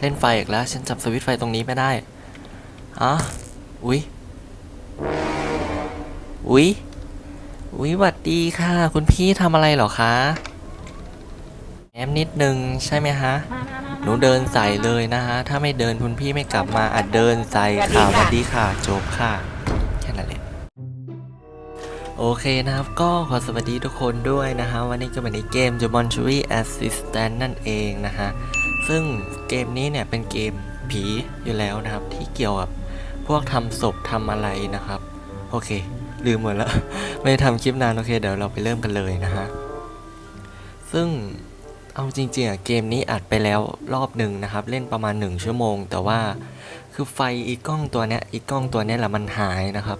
เล่นไฟอีกแล้ว ฉันจับสวิตช์ไฟตรงนี้ไม่ได้อะอุ๊ยอุ๊ยอุ๊ยหวัดดีค่ะ คุณพี่ทำอะไรเหรอคะแอมนิดนึงใช่ไหมฮะ หนูเดินใส่เลยนะฮะ ถ้าไม่เดินคุณพี่ไม่กลับมาอาจเดินใส่ค่ะสวัสดีค่ะ จบค่ะ แค่นั้นเองโอเคนะครับ ก็ขอสวัสดีทุกคนด้วยนะฮะ วันนี้ก็มาในเกม j u m o n c h u r y Assistant นั่นเองนะฮะ ซึ่งเกมนี้เนี่ยเป็นเกมผีอยู่แล้วนะครับ ที่เกี่ยวกับพวกทำศพทำอะไรนะครับ โอเค ลืมหมดแล้ว ไม่ได้ทำคลิปนานโอเค เดี๋ยวเราไปเริ่มกันเลยนะฮะซึ่งเอาจริงๆอะเกมนี้อัดไปแล้วรอบหนึ่งนะครับ เล่นประมาณ 1 ชั่วโมง แต่ว่าคือไฟอีกกล้องตัวเนี้ยอีกกล้องตัวเนี้ยแหละมันหายนะครับ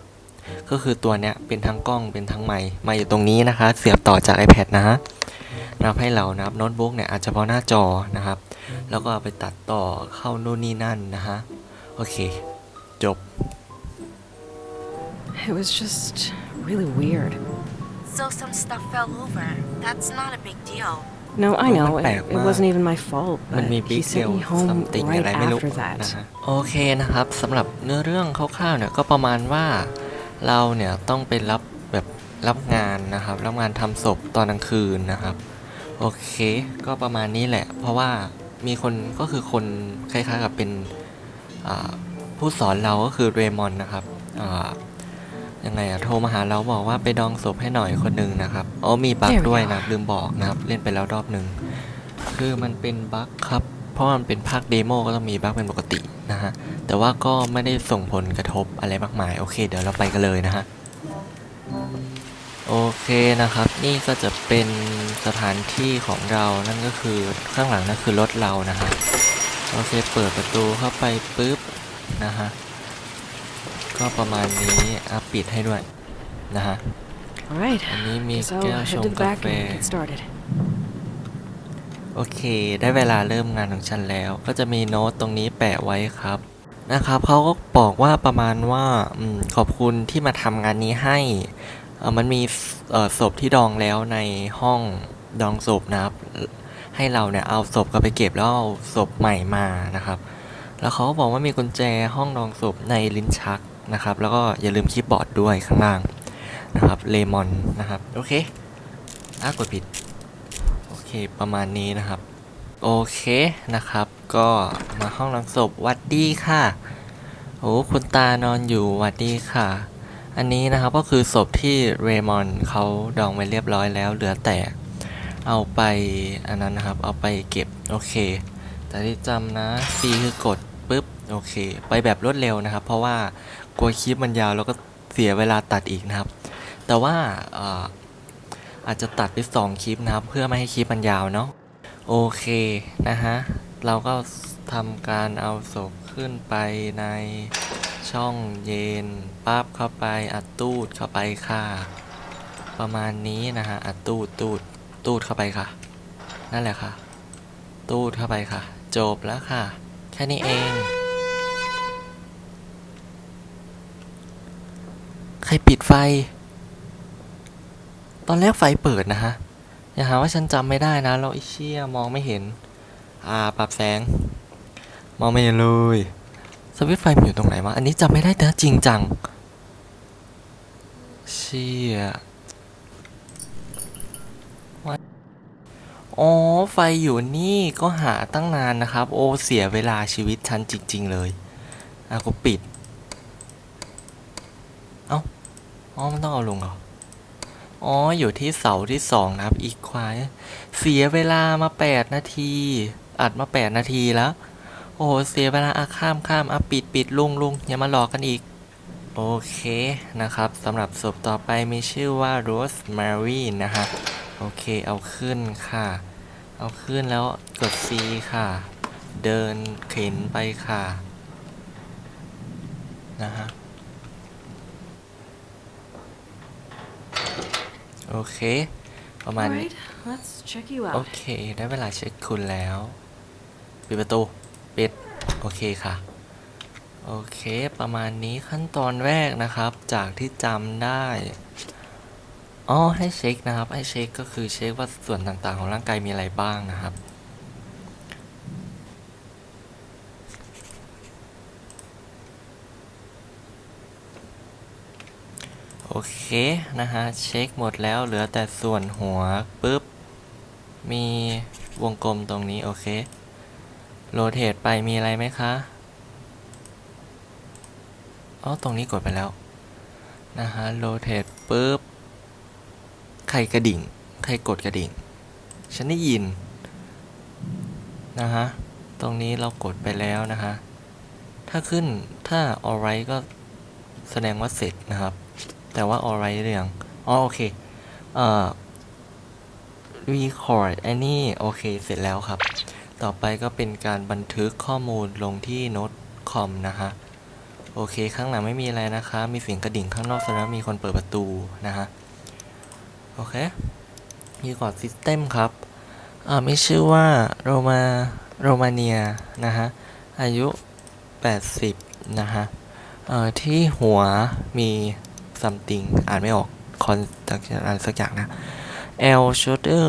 ก็คือตัวเนี้ยเป็นทั้งกล้องเป็นทั้งไมค์ไมค์อยู่ตรงนี้นะคะ เสียบต่อจาก iPad นะฮะ นะครับให้เรานะครับโน้ตบุ๊กเนี่ยอาจจะพอหน้าจอนะครับ แล้วก็เอาไปตัดต่อเข้านู่นนี่นั่นนะฮะ โอเค จบ It was just really weird. So some stuff fell over. That's not a big deal. No, I know. Well, It, back, it wasn't even my fault, มัน but มี he บิ๊กเซ sent ล me home ซัมติง right อะไรไม่รู้ after that. นะฮะโอเคนะครับสำหรับเนื้อเรื่องคร่าวๆเนี่ยก็ประมาณว่าเราเนี่ยต้องไปรับแบบ รับงานนะครับ รับงานทำศพตอนกลางคืนนะครับ โอเค ก็ประมาณนี้แหละ เพราะว่ามีคนก็คือคนคล้ายๆกับเป็นผู้สอนเราก็คือเรมอนนะครับอ่ายังไงอะโทรมาหาเราบอกว่าไปดองศพให้หน่อยคนหนึ่งนะครับอ๋อมีบั๊กด้วยนะลืมบอกนะครับ เล่นไปแล้วรอบหนึ่งคือมันเป็นบั๊กครับ เพราะมันเป็นภาคเดโมก็ต้องมีบั๊กเป็นปกตินะฮะแต่ว่าก็ไม่ได้ส่งผลกระทบอะไรมากมาย โอเค เดี๋ยวเราไปกันเลยนะฮะ โอเคนะครับนี่ก็จะเป็นสถานที่ของเรานั่นก็คือข้างหลังนั่นคือรถเรานะฮะโอเคเปิดประตูเข้าไปปุ๊บนะฮะก็ประมาณนี้อะปิดให้ด้วยนะฮะ All right. อันนี้มี Guess I'll แก้วช head ง to the กา back แฟ and get started. โอเค ได้เวลาเริ่มงานของฉันแล้ว ก็จะมีโน้ตตรงนี้แปะไว้ครับนะครับเขาก็บอกว่าประมาณว่าอมขอบคุณที่มาทำงานนี้ให้เอ่อ มันมีศพที่ดองแล้วในห้องดองศพนะครับ ให้เราเนี่ยเอาศพกลับไปเก็บแล้วเอาศพใหม่มานะครับ แล้วเขาก็บอกว่ามีกุญแจห้องดองศพในลิ้นชักนะครับ แล้วก็อย่าลืมคีย์บอร์ดด้วยข้างล่างนะครับเลมอนนะครับ โอเคอะกดผิด โอเคประมาณนี้นะครับ โอเคนะครับ ก็มาห้องหลังศพวัดดีค่ะโอ้คุณตานอนอยู่วัดดีค่ะ อันนี้นะครับก็คือศพที่เรมอนเขาดองไว้เรียบร้อยแล้ว เหลือแต่เอาไปอันนั้นนะครับ เอาไปเก็บโอเค แต่ที่จำนะ C คือกดปุ๊บโอเค ไปแบบรวดเร็วนะครับ เพราะว่ากลัวคลิปมันยาวแล้วก็เสียเวลาตัดอีกนะครับ แต่ว่าเอ่ออาจจะตัดไปสองคลิปนะครับ เพื่อไม่ให้คลิปมันยาวเนาะโอเคนะฮะ เราก็ทำการเอาศพขึ้นไปใน ช่องเย็นปั๊บเข้าไปอัดตูดเข้าไปค่ะ ประมาณนี้นะฮะอัดตูดตูดตูดเข้าไปค่ะ นั่นแหละค่ะ ตูดเข้าไปค่ะ จบแล้วค่ะ แค่นี้เอง ใครปิดไฟ ตอนแรกไฟเปิดนะฮะ อย่าหาว่าฉันจำไม่ได้นะ เราไอ้เชี่ยมองไม่เห็น อ่า ปรับแสง มองไม่เห็นเลย สวิตไฟมันอยู่ตรงไหนวะ อันนี้จำไม่ได้แต่จริงจัง เชี่ยว่าอ๋อ ไฟอยู่นี่ก็หาตั้งนานนะครับ โอ้เสียเวลาชีวิตฉันจริง ๆ เลยอะกูปิด เอ้า อ๋อ มันต้องเอาลงเหรอ อ๋อ อยู่ที่เสาที่สองนะครับ อีกควาย เสียเวลามาแปดนาที อัดมาแปดนาทีแล้ว โอ้โหเสียเวลาอะข้ามข้ามอะปิดปิดลุงลุงอย่ามาหลอกกันอีก โอเคนะครับสำหรับศพต่อไปมีชื่อว่าโรสแมรี่นะฮะโอเคเอาขึ้นค่ะ เอาขึ้นแล้วกด C ค่ะ เดินเข็นไปค่ะนะฮะโอเค ประมาณ All นี้ right, let's check you โอ out. เค ได้เวลาเช็คคุณแล้ว ปิดประตู ปิด โอเคค่ะ โอเค ประมาณนี้ขั้นตอนแรกนะครับ จากที่จำได้ อ๋อ ให้เช็คนะครับ ให้เช็คก็คือเช็คว่าส่วนต่างๆ ของร่างกายมีอะไรบ้างนะครับโอเค นะฮะ เช็คหมดแล้วเหลือแต่ส่วนหัวปุ๊บ มีวงกลมตรงนี้ โอเค โรเทตไปมีอะไรไหมคะ อ๋อ ตรงนี้กดไปแล้ว นะฮะ โรเทตปุ๊บ ใครกระดิ่ง ใครกดกระดิ่ง ฉันได้ยิน นะฮะ ตรงนี้เรากดไปแล้วนะฮะ ถ้าขึ้น ถ้า alright ก็แสดงว่าเสร็จนะครับ แต่ว่า alright หรือยังอ๋อ โอเค เอ่อ record อันนี้ โอเค เสร็จแล้วครับ ต่อไปก็เป็นการบันทึกข้อมูลลงที่โน้ตคอมนะฮะ โอเคข้างหลังไม่มีอะไรนะคะ มีเสียงกระดิ่งข้างนอกแสดงว่ามีคนเปิดประตูนะฮะ โอเค record system ครับอ่ามีชื่อว่าโรมาโรมาเนียนะฮะ อายุ 80 นะฮะเอ่อที่หัวมี something อ่านไม่ออกคอนอะไรสักอย่างนะ L shoulder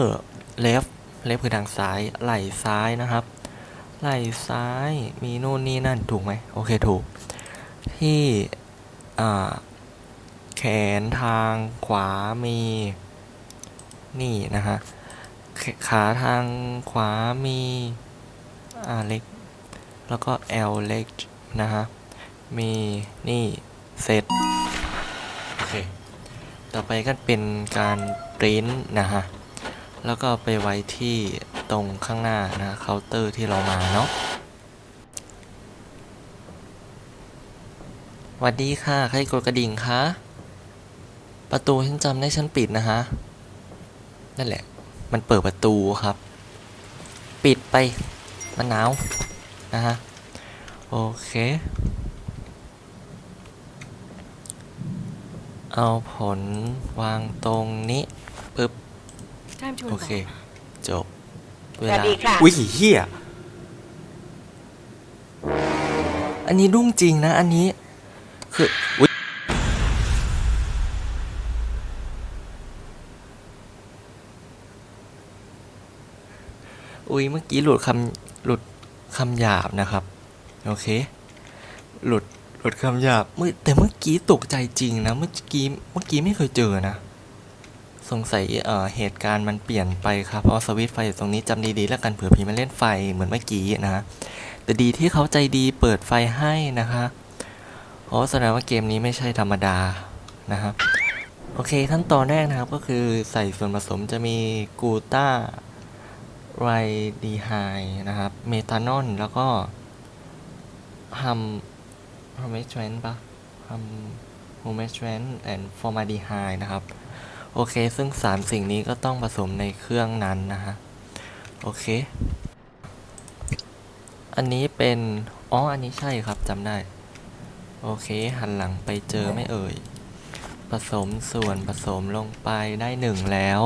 left left คือทางซ้าย ไหล่ซ้ายนะครับ ไหล่ซ้ายมีนู่นนี่นั่นถูกไหมโอเคถูก ที่แขนทางขวามีนี่นะฮะขาทางขวามีอ่าเล็ก แล้วก็ L เล็กนะฮะ มีนี่เซตโอเค ต่อไปก็เป็นการปริ้นนะฮะ แล้วก็ไปไว้ที่ตรงข้างหน้านะเคาน์เตอร์ที่เรามาเนาะวัสดีค่ะ ใครกดกระดิ่งคะ ประตูฉันจำได้ฉันปิดนะฮะ นั่นแหละ มันเปิดประตูครับ ปิดไป มันหนาว นะฮะ โอเค เอาผลวางตรงนี้ปึ๊บ Time to โอเค embalm. จบ เวสวัลา สดีค่ะ อุ้ยเฮียอันนี้รุ่งจริงนะ อันนี้ คืออุ้ยอุ้ยเมื่อกี้หลุดคำหลุดคำหยาบนะครับ โอเค หลุดหลุดคำหยาบเมื่อแต่เมื่อกี้ตกใจจริงนะ เมื่อกี้เมื่อกี้ไม่เคยเจอนะ สงสัยเอ่อเหตุการณ์มันเปลี่ยนไปครับเพราะสวิตไฟอยู่ตรงนี้จำดีๆแล้วกันเผื่อพี่มาเล่นไฟเหมือนเมื่อกี้นะฮะแต่ดีที่เขาใจดีเปิดไฟให้นะคะอ๋อแสดงว่าเกมนี้ไม่ใช่ธรรมดานะครับโอเคขั้นตอนแรกนะครับก็คือใส่ส่วนผสมจะมีกูต้าไรดีไฮนะครับ เมทานอลแล้วก็ฮัมฮัมเมชเวนปะฮัมโฮเมชเวนแอนด์ฟอร์มาดีไฮนะครับ โอเค ซึ่งสามสิ่งนี้ก็ต้องผสมในเครื่องนั้นนะฮะ โอเค อันนี้เป็น อ๋อ อันนี้ใช่ครับจำได้ โอเค หันหลังไปเจอไม่เอ่ย ผสมส่วนผสมลงไปได้หนึ่งแล้ว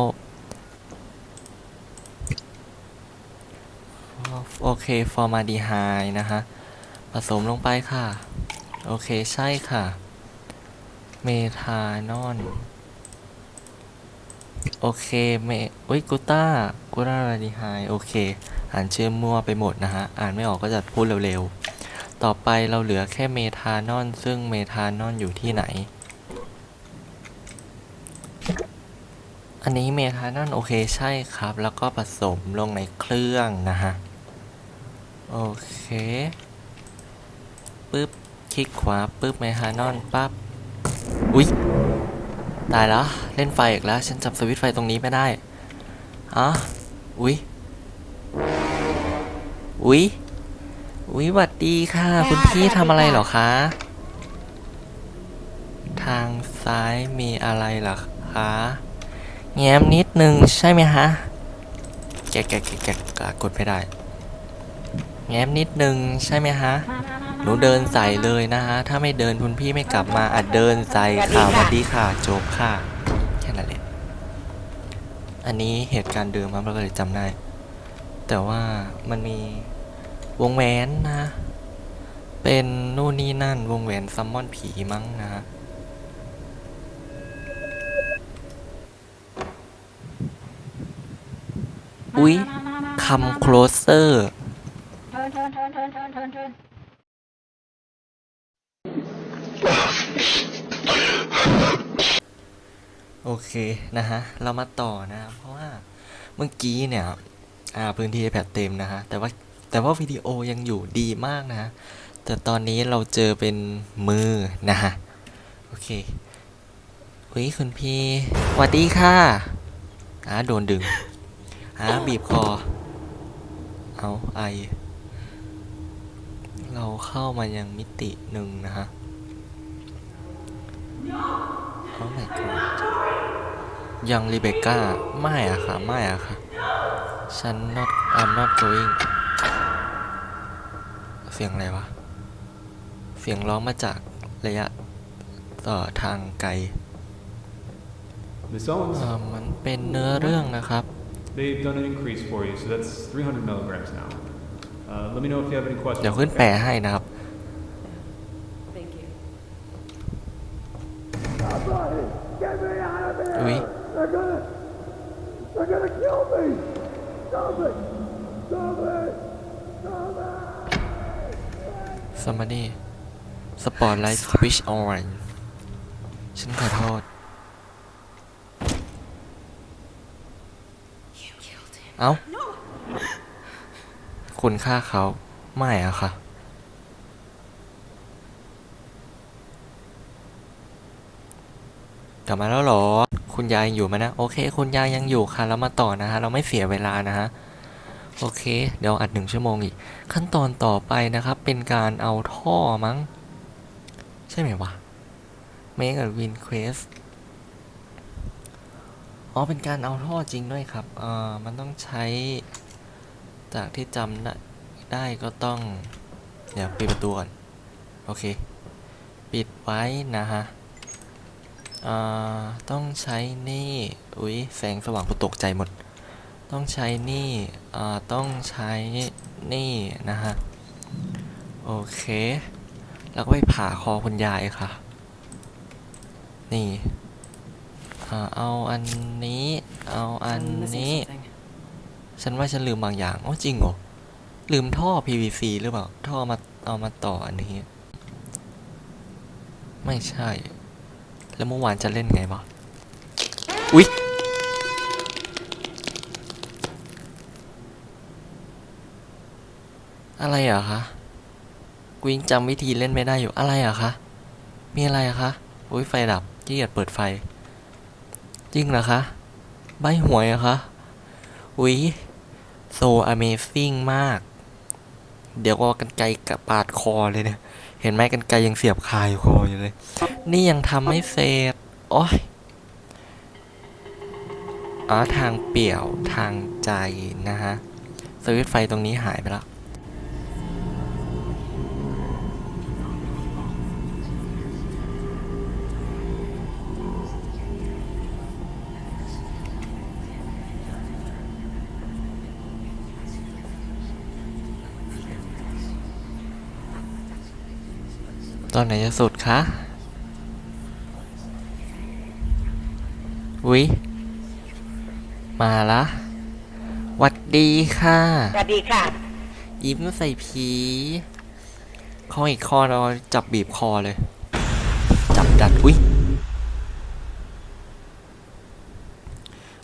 โอเค ฟอร์มาดีไฮนะฮะ ผสมลงไปค่ะ โอเค ใช่ค่ะ เมทานอล โอเคเมอุ้ยกูต้ากูต้าราดีไฮโอเค อ่านชื่อมั่วไปหมดนะฮะ อ่านไม่ออกก็จะพูดเร็วๆ ต่อไปเราเหลือแค่เมทานอลซึ่งเมทานอลอยู่ที่ไหน อันนี้เมทานอลโอเคใช่ครับ แล้วก็ผสมลงในเครื่องนะฮะ โอเคปึ๊บ คลิกขวาปึ๊บเมทานอลปั๊บ อุ๊ย ตายแล้ว เล่นไฟอีกแล้ว ฉันจับสวิตช์ไฟตรงนี้ไม่ได้อะอุ๊ยอุ๊ยอุ๊ยหวัดดีค่ะ คุณพี่ทำอะไรเหรอคะ ทางซ้ายมีอะไรเหรอคะแง้มนิดนึงใช่ไหมฮะ แกะแกะแกะแกะกะกดไม่ได้ แง้มนิดนึงใช่ไหมฮะ หนูเดินใส่เลยนะฮะ ถ้าไม่เดินคุณพี่ไม่กลับมาอาจเดินใส่ค่ะสวัสดีค่ะ จบค่ะ แค่นั้นแหละ อันนี้เหตุการณ์เดิมครับเราก็เลยจำได้ แต่ว่ามันมีวงแหวนนะ เป็นนู่นนี่นั่น วงแหวนซัมมอนผีมั้งนะฮะอุ๊ยคำ closer เโอเคนะฮะ เรามาต่อนะ เพราะว่าเมื่อกี้เนี่ย อ่าพื้นที่แผดเต็มนะฮะ แต่ว่าแต่ว่าวิดีโอยังอยู่ดีมากนะฮะแต่ตอนนี้เราเจอเป็นมือนะฮะ โอเคอุ้ยคุณพี่สวัสดีค่ะอ่าโดนดึงอ่าบีบคอ เอาไอ เราเข้ามายังมิติหนึ่งนะฮะ โอ้ my god ยังรีเบคก้า ไม่อะค่ะ ไม่อะค่ะ ฉัน not I'm not going เสียงอะไรวะ เสียงร้องมาจากระยะต่อทางไกล Miss Owens, เอ่อมันเป็นเนื้อเรื่องนะครับ they've done an increase for you, so that's 300 milligrams now. Uh, let me know if you have any questions. เดี๋ยวขึ้นแปล okay? ให้นะครับ Thank you. อุ้ย They're gonna kill me! Stop it! Stop it! Stop it! สมานี่ส ปอร์ตไลท์สวิชออนฉันขอโทษ เอ้า คุณฆ่าเขา ไม่อะค่ะ กลับมาแล้วหรอ คุณยายยังอยู่ไหมนะ โอเค คุณยายยังอยู่ค่ะ แล้วมาต่อนะฮะ เราไม่เสียเวลานะฮะโอเค เดี๋ยวอัดหนึ่งชั่วโมงอีก ขั้นตอนต่อไปนะครับ เป็นการเอาท่อมั้ง ใช่ไหมวะ Make a win quest อ๋อ เป็นการเอาท่อจริงด้วยครับ เอ่อ มันต้องใช้ จากที่จำได้ได้ก็ต้อง เดี๋ยวปิดประตูก่อน โอเค ปิดไว้นะฮะ เอ่อ ต้องใช้นี่ อุ๊ย แสงสว่างกูตกใจหมด ต้องใช้นี่ เอ่อ ต้องใช้นี่นะฮะ โอเค แล้วก็ไปผ่าคอคุณยายค่ะ นี่เอาอันนี้ เอาอันนี้ ฉันว่าฉันลืมบางอย่าง อ๋อจริงเหรอ ลืมท่อ PVC หรือเปล่า ท่อมาเอามาต่ออันนี้ ไม่ใช่ แล้วเมื่อวานจะเล่นไงวะอุ๊ยอะไรเหรอะคะ กูยังจำวิธีเล่นไม่ได้อยู่อะไรอะคะ มีอะไรอะคะอุ้ยไฟดับที่เกียจเปิดไฟ จริงเหรอคะ ใบหวยอะคะอุ๊ยโซ Amazing มาก เดี๋ยวก็กันไกลกับปาดคอเลยเนี่ย เห็นไหมกันไกลยังเสียบคายคออยู่เลย นี่ยังทำไม่เสร็จโอ้ยอ๋อทางเปี่ยวทางใจนะฮะสวิตไฟตรงนี้หายไปแล้ว ตอนไหนจะสุดคะวิมาละหวัดดีค่ะ สวัสดีค่ะ ยิ้มใส่ผีคออีกคอเราจับบีบคอเลย จับดัด อุ้ย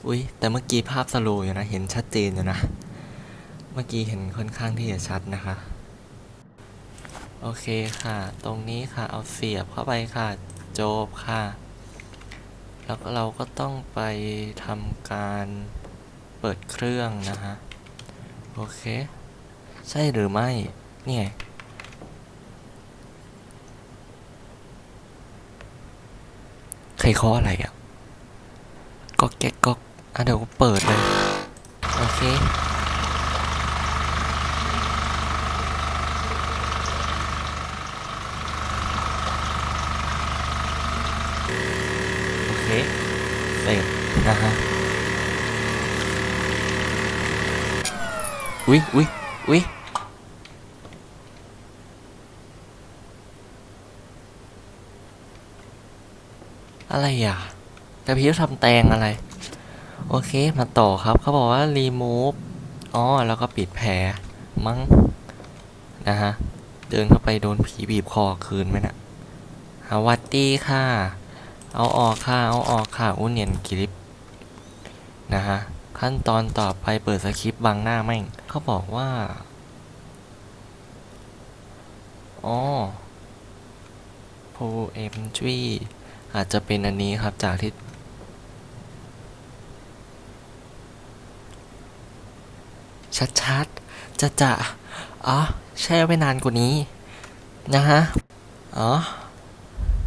อุ้ย แต่เมื่อกี้ภาพสโลว์อยู่นะ เห็นชัดเจนอยู่นะ เมื่อกี้เห็นค่อนข้างที่จะชัดนะคะ โอเคค่ะ ตรงนี้ค่ะ เอาเสียบเข้าไปค่ะ โจบค่ะ แล้วเราก็ต้องไปทำการเปิดเครื่องนะฮะ โอเค ใช่หรือไม่เนี่ยใครเคาะอะไรอะก็แก๊กก็อะเดี๋ยวเปิดเลย โอเค เคเสร็จนะฮะอุ๊ยอุ๊ยอุ๊ยอะไรอะกระพริบทำแตงอะไร โอเคมาต่อครับ เขาบอกว่า remove อ๋อ แล้วก็ปิดแผลมั้ง นะฮะ เดินเข้าไปโดนผีบีบคอคืนไหมนะสวัสดีค่ะ เอาออกค่ะ เอาออกค่ะอุ้นเนียนกริปนะฮะ ขั้นตอนต่อไปเปิดสคริปต์บังหน้าแม่ง เขาบอกว่า อ๋อ pull entry อาจจะเป็นอันนี้ครับจากที่ชัดๆ จะจะอ๋อ แช่ไว้นานกว่านี้ นะฮะ อ๋อ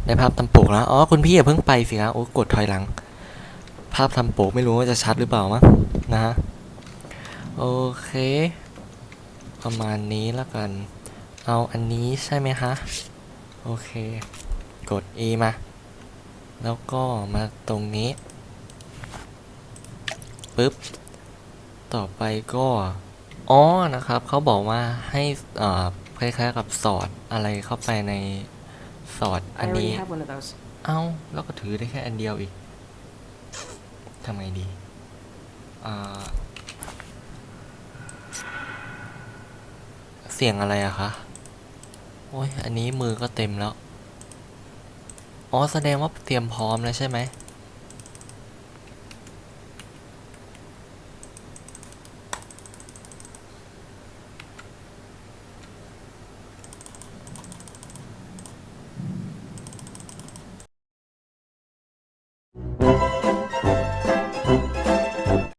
ได้ภาพทำปกแล้ว อ๋อ คุณพี่อย่าเพิ่งไปสิครับโอ้กดถอยหลัง ภาพทำปกไม่รู้ว่าจะชัดหรือเปล่ามั้งนะฮะ โอเค ประมาณนี้แล้วกัน เอาอันนี้ใช่ไหมฮะ โอเค กด E มา แล้วก็มาตรงนี้ ปึ๊บ ต่อไปก็ อ๋อ นะครับ เขาบอกว่าให้อ่าคล้ายๆกับสอดอะไรเข้าไปใน สอด I อัน already นี้ have one of those. เอ้า แล้วก็ถือได้แค่อันเดียวอีก ทำไงดี อ่า เสียงอะไรอะคะ โอ้ย อันนี้มือก็เต็มแล้ว อ๋อ แสดงว่าเตรียมพร้อมแล้วใช่ไหม